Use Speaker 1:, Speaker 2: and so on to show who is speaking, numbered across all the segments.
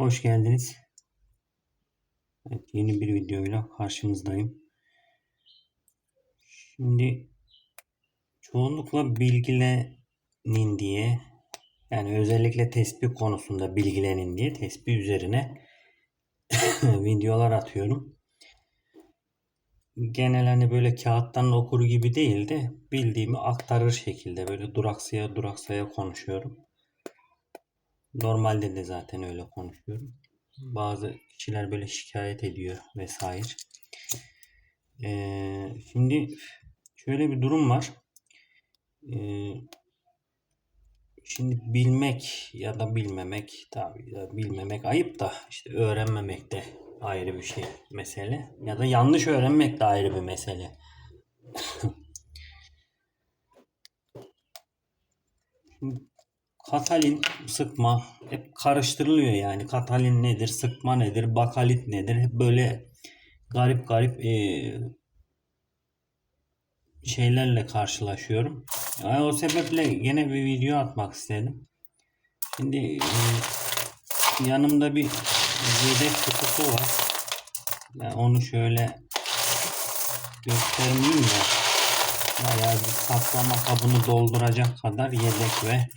Speaker 1: Hoş geldiniz. Evet, yeni bir videoyla karşınızdayım. Şimdi çoğunlukla bilgilenin diye yani özellikle tespih konusunda bilgilenin diye tespih üzerine videolar atıyorum. Genel hani böyle kağıttan okur gibi değil de bildiğimi aktarır şekilde böyle duraksaya duraksaya konuşuyorum. Normalde de zaten öyle konuşuyorum. Bazı kişiler böyle şikayet ediyor vesaire. Ee, şimdi şöyle bir durum var. Ee, şimdi bilmek ya da bilmemek tabii ya bilmemek ayıp da işte öğrenmemek de ayrı bir şey mesele. Ya da yanlış öğrenmek de ayrı bir mesele. Katalin, sıkma hep karıştırılıyor yani. Katalin nedir, sıkma nedir, bakalit nedir? Hep böyle garip garip e, şeylerle karşılaşıyorum. Yani o sebeple yine bir video atmak istedim. Şimdi e, yanımda bir yedek kutusu var. Ben onu şöyle göstermeyeyim de bayağı bir saklama kabını dolduracak kadar yedek ve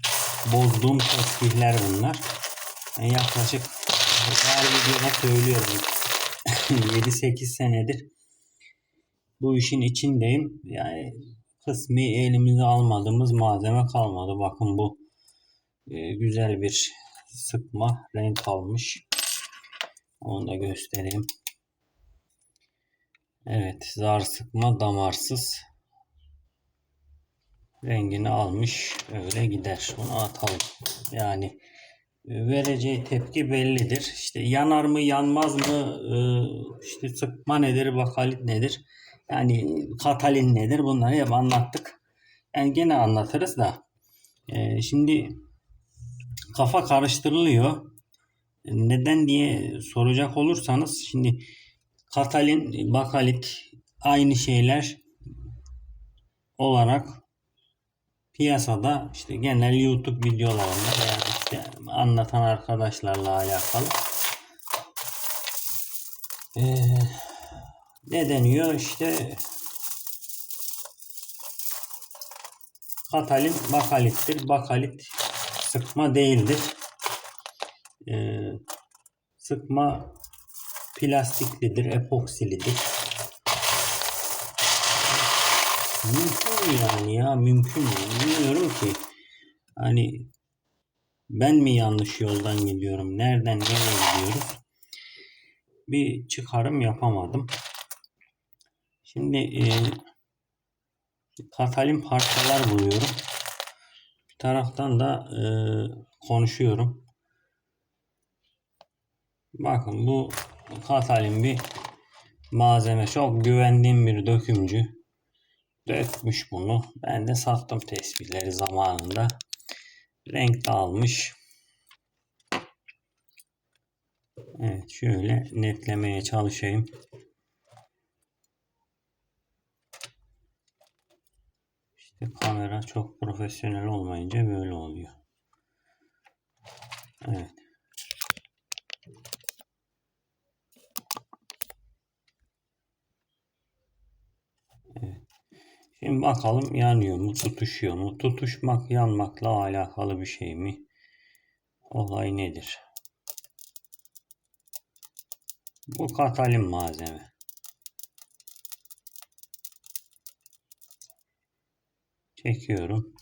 Speaker 1: bozduğum tesbihler bunlar. Ben yaklaşık her videoda söylüyorum. 7-8 senedir bu işin içindeyim. Yani kısmi elimize almadığımız malzeme kalmadı. Bakın bu e, güzel bir sıkma renk almış. Onu da göstereyim. Evet zar sıkma damarsız rengini almış öyle gider. Bunu atalım. Yani e, vereceği tepki bellidir. İşte yanar mı yanmaz mı e, işte sıkma nedir bakalit nedir yani katalin nedir bunları hep anlattık. Yani gene anlatırız da e, şimdi kafa karıştırılıyor. Neden diye soracak olursanız şimdi katalin bakalit aynı şeyler olarak piyasada işte genel YouTube videolarında veya işte anlatan arkadaşlarla alakalı ee, ne deniyor işte katalin bakalittir. Bakalit sıkma değildir. Ee, sıkma plastiklidir, epoksilidir. Mümkün mü yani ya? Mümkün mü? Bilmiyorum ki. Hani ben mi yanlış yoldan gidiyorum? Nereden nereye gidiyoruz? Bir çıkarım yapamadım. Şimdi e, katalin parçalar buluyorum. Bir taraftan da e, konuşuyorum. Bakın bu katalin bir malzeme. Çok güvendiğim bir dökümcü dökmüş bunu. Ben de sattım tespihleri zamanında. Renk dağılmış. Evet şöyle netlemeye çalışayım. İşte kamera çok profesyonel olmayınca böyle oluyor. Evet. Şimdi bakalım yanıyor mu, tutuşuyor mu? Tutuşmak, yanmakla alakalı bir şey mi? Olay nedir? Bu katalin malzeme. Çekiyorum.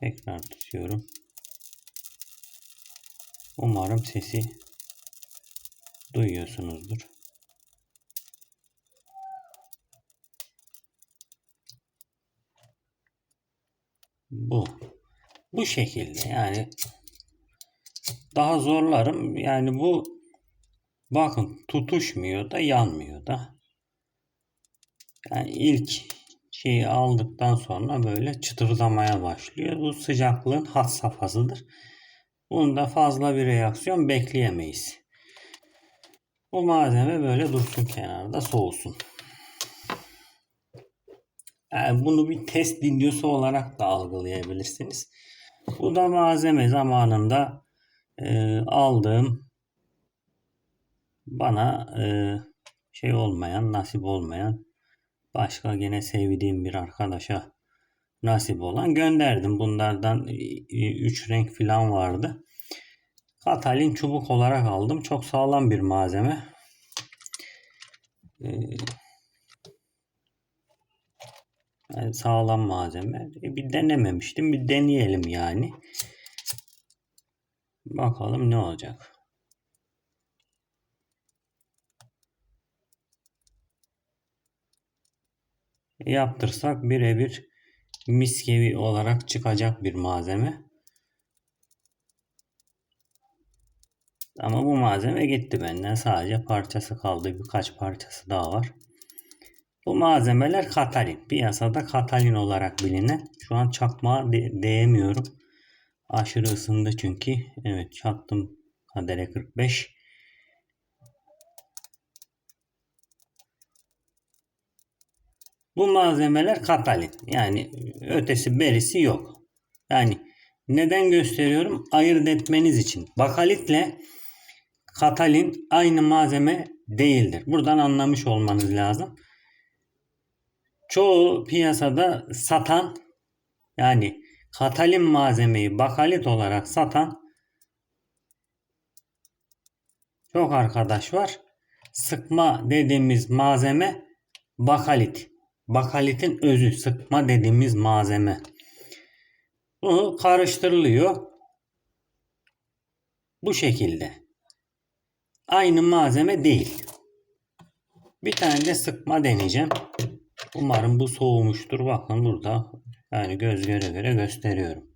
Speaker 1: Tekrar tutuyorum. Umarım sesi duyuyorsunuzdur. Bu. Bu şekilde yani daha zorlarım. Yani bu bakın tutuşmuyor da yanmıyor da. Yani ilk şeyi aldıktan sonra böyle çıtırdamaya başlıyor. Bu sıcaklığın has safhasıdır. Bunda fazla bir reaksiyon bekleyemeyiz. Bu malzeme böyle dursun kenarda soğusun. Yani bunu bir test videosu olarak da algılayabilirsiniz. Bu da malzeme zamanında e, aldığım bana e, şey olmayan, nasip olmayan başka gene sevdiğim bir arkadaşa nasip olan gönderdim. Bunlardan 3 renk falan vardı. Katalin çubuk olarak aldım. Çok sağlam bir malzeme. Ee, yani sağlam malzeme. E, bir denememiştim. Bir deneyelim yani. Bakalım ne olacak. Yaptırsak birebir miskevi olarak çıkacak bir malzeme. Ama bu malzeme gitti benden. Sadece parçası kaldı. Birkaç parçası daha var. Bu malzemeler Katalin. Piyasada Katalin olarak bilinen. Şu an çakmağa de- değemiyorum. Aşırı ısındı çünkü. Evet çaktım kadere 45. Bu malzemeler Katalin. Yani ötesi berisi yok. Yani neden gösteriyorum? Ayırt etmeniz için. Bakalitle Katalin aynı malzeme değildir. Buradan anlamış olmanız lazım. Çoğu piyasada satan yani Katalin malzemeyi bakalit olarak satan çok arkadaş var. Sıkma dediğimiz malzeme bakalit. Bakalitin özü sıkma dediğimiz malzeme. Bu karıştırılıyor. Bu şekilde. Aynı malzeme değil. Bir tane de sıkma deneyeceğim. Umarım bu soğumuştur. Bakın burada yani göz göre göre gösteriyorum.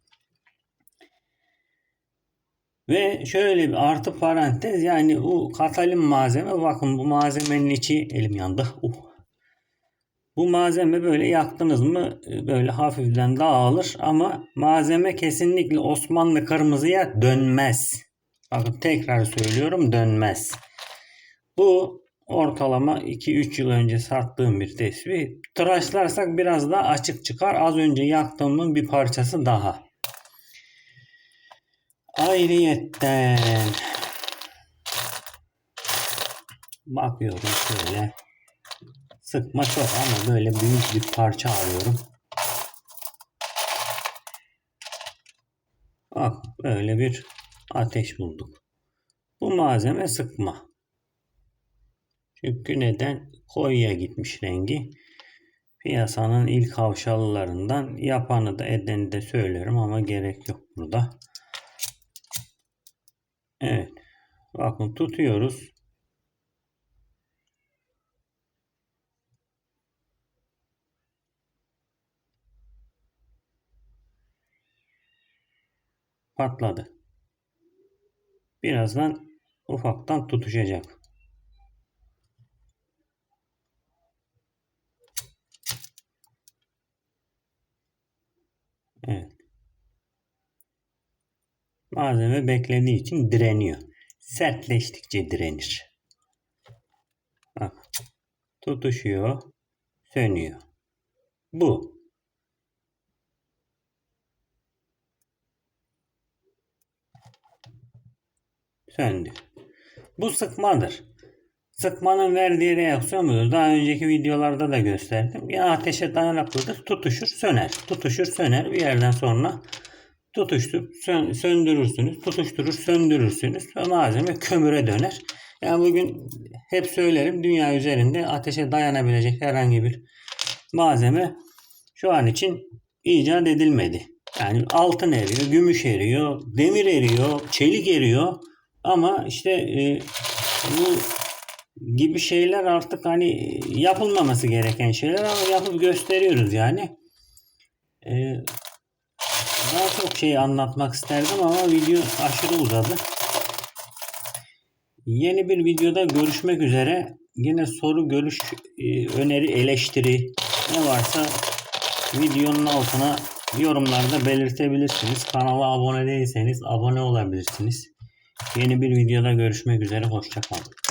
Speaker 1: Ve şöyle bir artı parantez yani bu katalin malzeme bakın bu malzemenin içi elim yandı. Uh. Bu malzeme böyle yaktınız mı böyle hafiften dağılır ama malzeme kesinlikle Osmanlı kırmızıya dönmez. Bakın tekrar söylüyorum dönmez. Bu ortalama 2-3 yıl önce sattığım bir tespih. Tıraşlarsak biraz daha açık çıkar. Az önce yaktığımın bir parçası daha. Ayrıyetten bakıyorum şöyle sıkma çok ama böyle büyük bir parça arıyorum. Bak böyle bir ateş bulduk. Bu malzeme sıkma. Çünkü neden? Koyuya gitmiş rengi. Piyasanın ilk havşalılarından yapanı da edeni de söylerim ama gerek yok burada. Evet. Bakın tutuyoruz. Patladı. Birazdan ufaktan tutuşacak. Malzeme beklediği için direniyor. Sertleştikçe direnir. Bak. Tutuşuyor. Sönüyor. Bu. Söndü. Bu sıkmadır. Sıkmanın verdiği reaksiyon budur. Daha önceki videolarda da gösterdim. Ya ateşe dayanıklıdır. Tutuşur, söner. Tutuşur, söner. Bir yerden sonra tutuşturup sön, söndürürsünüz. Tutuşturur, söndürürsünüz. Ve malzeme kömüre döner. Yani bugün hep söylerim dünya üzerinde ateşe dayanabilecek herhangi bir malzeme şu an için icat edilmedi. Yani altın eriyor, gümüş eriyor, demir eriyor, çelik eriyor. Ama işte e, bu gibi şeyler artık hani yapılmaması gereken şeyler ama yapıp gösteriyoruz yani. Ee, daha çok şey anlatmak isterdim ama video aşırı uzadı. Yeni bir videoda görüşmek üzere. Yine soru, görüş, e, öneri, eleştiri ne varsa videonun altına yorumlarda belirtebilirsiniz. Kanala abone değilseniz abone olabilirsiniz. Yeni bir videoda görüşmek üzere. Hoşçakalın.